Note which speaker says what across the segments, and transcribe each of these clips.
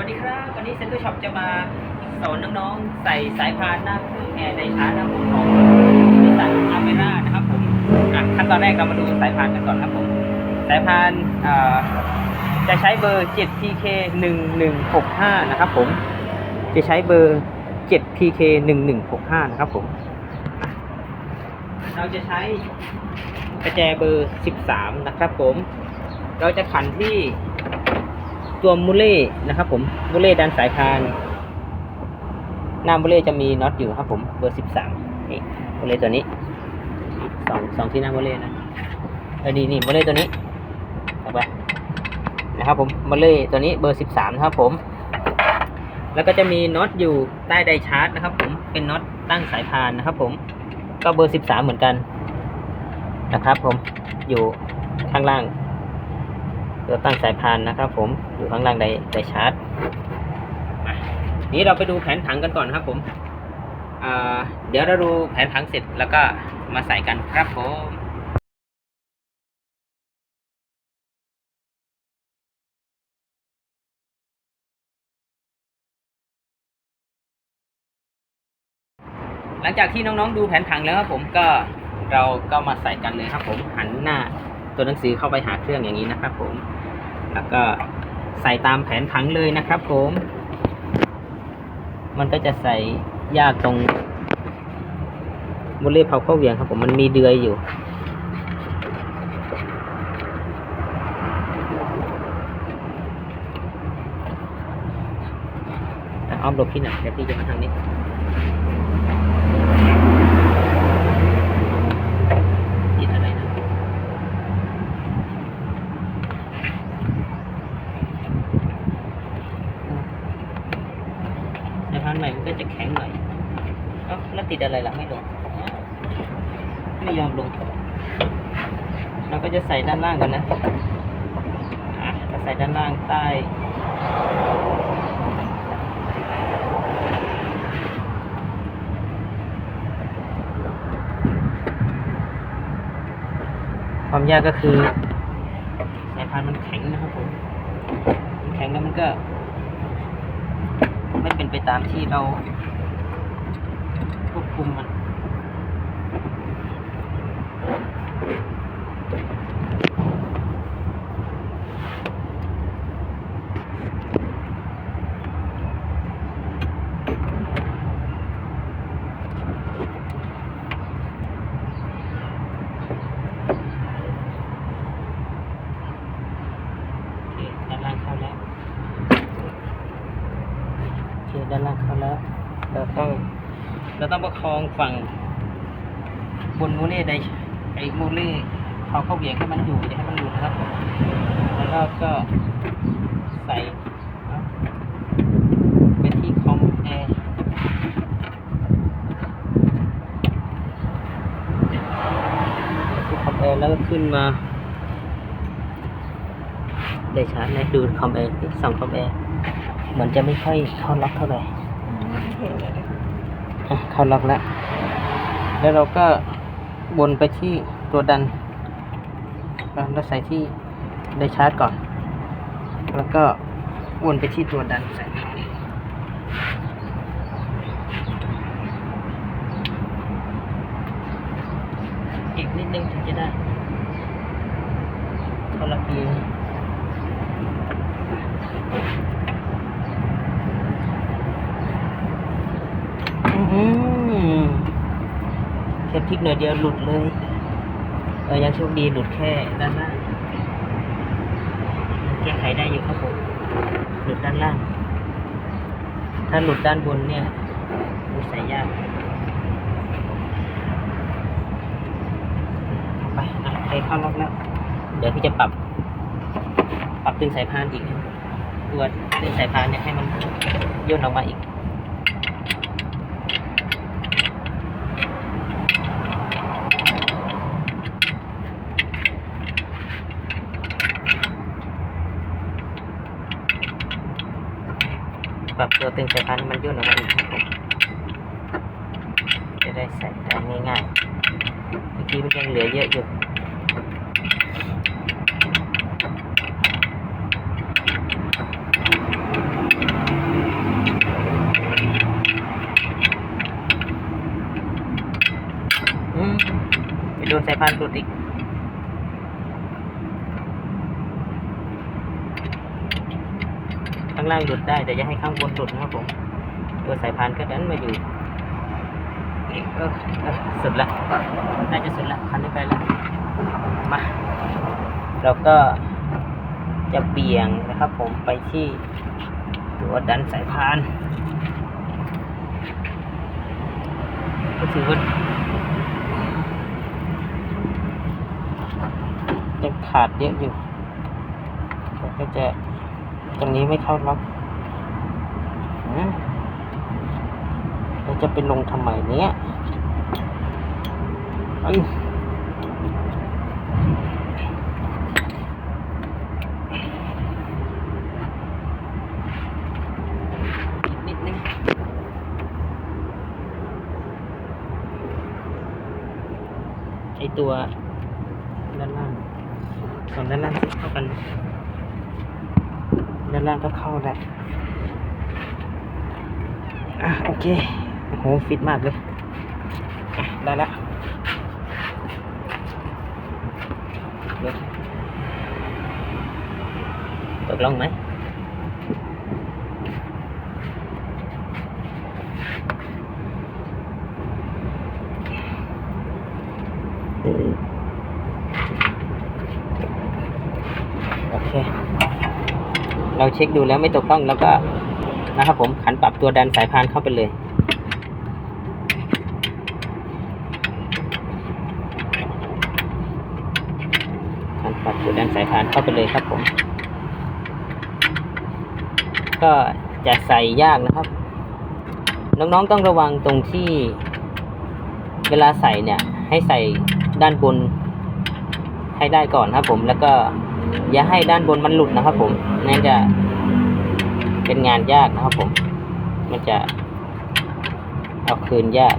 Speaker 1: วัสดีครับ วันนี้เซ็นเตอร์ช็อปจะมาสอนน้องๆ ใส่สายพานหน้าเครื่องแอร์ไดชาร์จหน้าหมุนของบริษัทอาเมร่านะครับผมขั้นตอนแรกเรามาดูสายพานกันก่อนครับผม สายพานจะใช้เบอร์ 7PK 1165 นะครับผม จะใช้เบอร์ 7PK 1165 นะครับผม เราจะใช้กระแจเบอร์ 13 นะครับผม เราจะขันที่ ตัวมูเล่นะครับผมมูเล่ด้านสายพานหน้ามูเล่จะมีน็อตอยู่ครับผมเบอร์สิบสามนี่มูเล่ตัวนี้สองสองที่หน้ามูเล่นะเออดีนี่มูเล่ตัวนี้เอาไปนะครับผมมูเล่ตัวนี้เบอร์สิบสามนะครับผมแล้วก็จะมีน็อตอยู่ใต้ไดชาร์จนะครับ ผมเป็นน็อตตั้งสายพานนะครับ ผมก็เบอร์สิบสามเหมือนกันนะครับ ผมอยู่ข้างล่าง ตัวตั้งสายพานนะครับ ผมอยู่ข้างล่างไดไดชาร์จนี้เราไปดูแผนผังกันก่อนครับ ผมเดี๋ยวเราดูแผนผังเสร็จแล้วก็มาใส่กันครับผมหลังจากที่น้องๆดูแผนผังแล้วครับผมก็เราก็มาใส่กันเลยครับผมหันหน้าตัวหนังสือเข้าไปหาเครื่องอย่างนี้นะครับผม แล้วก็ใส่ตามแผนผังเลยนะครับผม มันก็จะใส่ยากตรงโมเลเผาเข้าเหวียงครับผมมันมีเดือยอยู่ อ้อมหลบที่ไหนเดี๋ยวพี่จะมาทางนี้ ติดอะไรนะ สายพานใหม่มันก็ จะแข็งหน่อยเอ้าแล้วติดอะไรล่ะไม่ลงไม่ยอมลงเราก็จะใส่ด้านล่างกันนะอะใส่ด้านล่างใต้ความยากก็คือสายพานมันแข็งนะครับผมแข็งแล้วมันก็ ไม่เป็นไปตามที่เราควบคุมมัน โอเคด้านล่างเข้าแล้วโอเค ด้านล่างเข้าแล้วเราต้องเราต้องประคองฝั่งบนมูเล่ได้ไอ้มูเล่เขาเข้าเหวี่ยงให้มันอยู่อย่าให้มันหลุดนะครับแล้วก็ใส่ไปที่คอมแอร์คอมแอร์แล้วก็ขึ้นมาได้ชาร์จไหมดูคอมแอร์ส่องคอมแอร์ เหมือนจะไม่ค่อยเข้าล็อกเท่าไหร่อะเข้าล็อกแล้ว แล้วเราก็วนไปที่ตัวดันเราใส่ที่ได้ชาร์จก่อน แล้วก็วนไปที่ตัวดันใส่อีกนิดนึงถึงจะได้เข้าล็อกเลย อื้อหือ แค่พลิกหน่อยเดียวหลุดเลย เออยังโชคดีหลุดแค่ด้านล่างแก้ไขได้อยู่ครับผมหลุดด้านล่าง ถ้าหลุดด้านบนเนี่ยมันใส่ยากไปอะใครเข้าล็อกแล้ว เดี๋ยวพี่จะปรับ ปรับตึงสายพานอีก ตัวตึงสายพานเนี่ยให้มันย่นออกมาอีก แบบตัวตึงสายพันมันยื่นออกมาอีกครับจะได้ใส่ได้ง่ายๆเมื่อกี้มันยังเหลือเยอะอยู่โดนสายพันธุ์หลุดอีก ข้างล่างหลุดได้ แต่ย่าให้ข้างบนหลุดนะครับผม ตัวสายพานก็ดันมาอยู่สุดละน่าจะสุดละคันนี้ไปแล้วมาเราก็จะเบี่ยงนะครับผมไปที่ตัวดันสายพาน ก็ถือว่ายังขาดเยอะอยู่ก็จะ ตรงนี้ไม่เข้าล็อกอืมเราจะไปลงทำไมเนี้ยเอ้ยอีกนิดนึงไอตัวด้านล่างส่วนด้านล่างที่เข้ากัน ด้านล่างก็เข้าแล้วอะโอเคโอ้โหฟิตมากเลยอะได้แล้วเดี๋ยวตกลงไหมโอเค เราเช็คดูแล้วไม่ตกต้องแล้วก็นะครับผมขันปรับตัวดันสายพานเข้าไปเลย ขันปรับตัวดันสายพานเข้าไปเลยครับผม ก็จะใส่ยากนะครับ น้องๆต้องระวังตรงที่ เวลาใส่เนี่ย ให้ใส่ด้านบนให้ได้ก่อนครับผมแล้วก็ อย่าให้ด้านบนมันหลุดนะครับ ผมนั่นจะเป็นงานยากนะครับ ผม มันจะเอาคืนยาก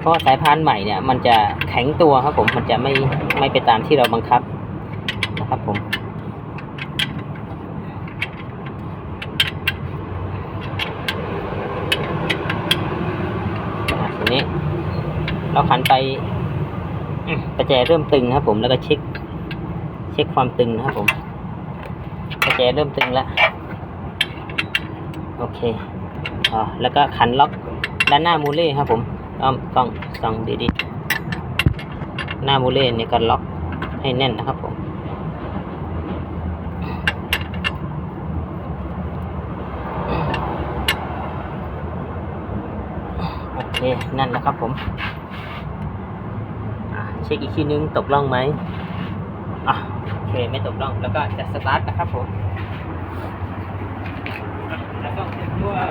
Speaker 1: เพราะสายพานใหม่เนี่ย มันจะแข็งตัวครับผม มันจะไม่ไม่ไปตามที่เราบังคับนะครับผมทีนี้ เราขันไปประแจเริ่มตึงครับผมแล้วก็เช็ค เช็คความตึงนะครับผมประแจเริ่มตึงแล้ว โอเคอ๋อแล้วก็ขันล็อกด้านหน้ามูเล่ครับผมอ้อมกล้องส่องดีๆ หน้ามูเล่เนี่ยก็ล็อกให้แน่นนะครับผมโอเคนั่นแหละครับผมเช็คอีกทีนึงตกล่องไหมอะ โอเคไม่ตกต้องแล้วก็จะสตาร์ทนะครับผมแล้วก็เช็คว่า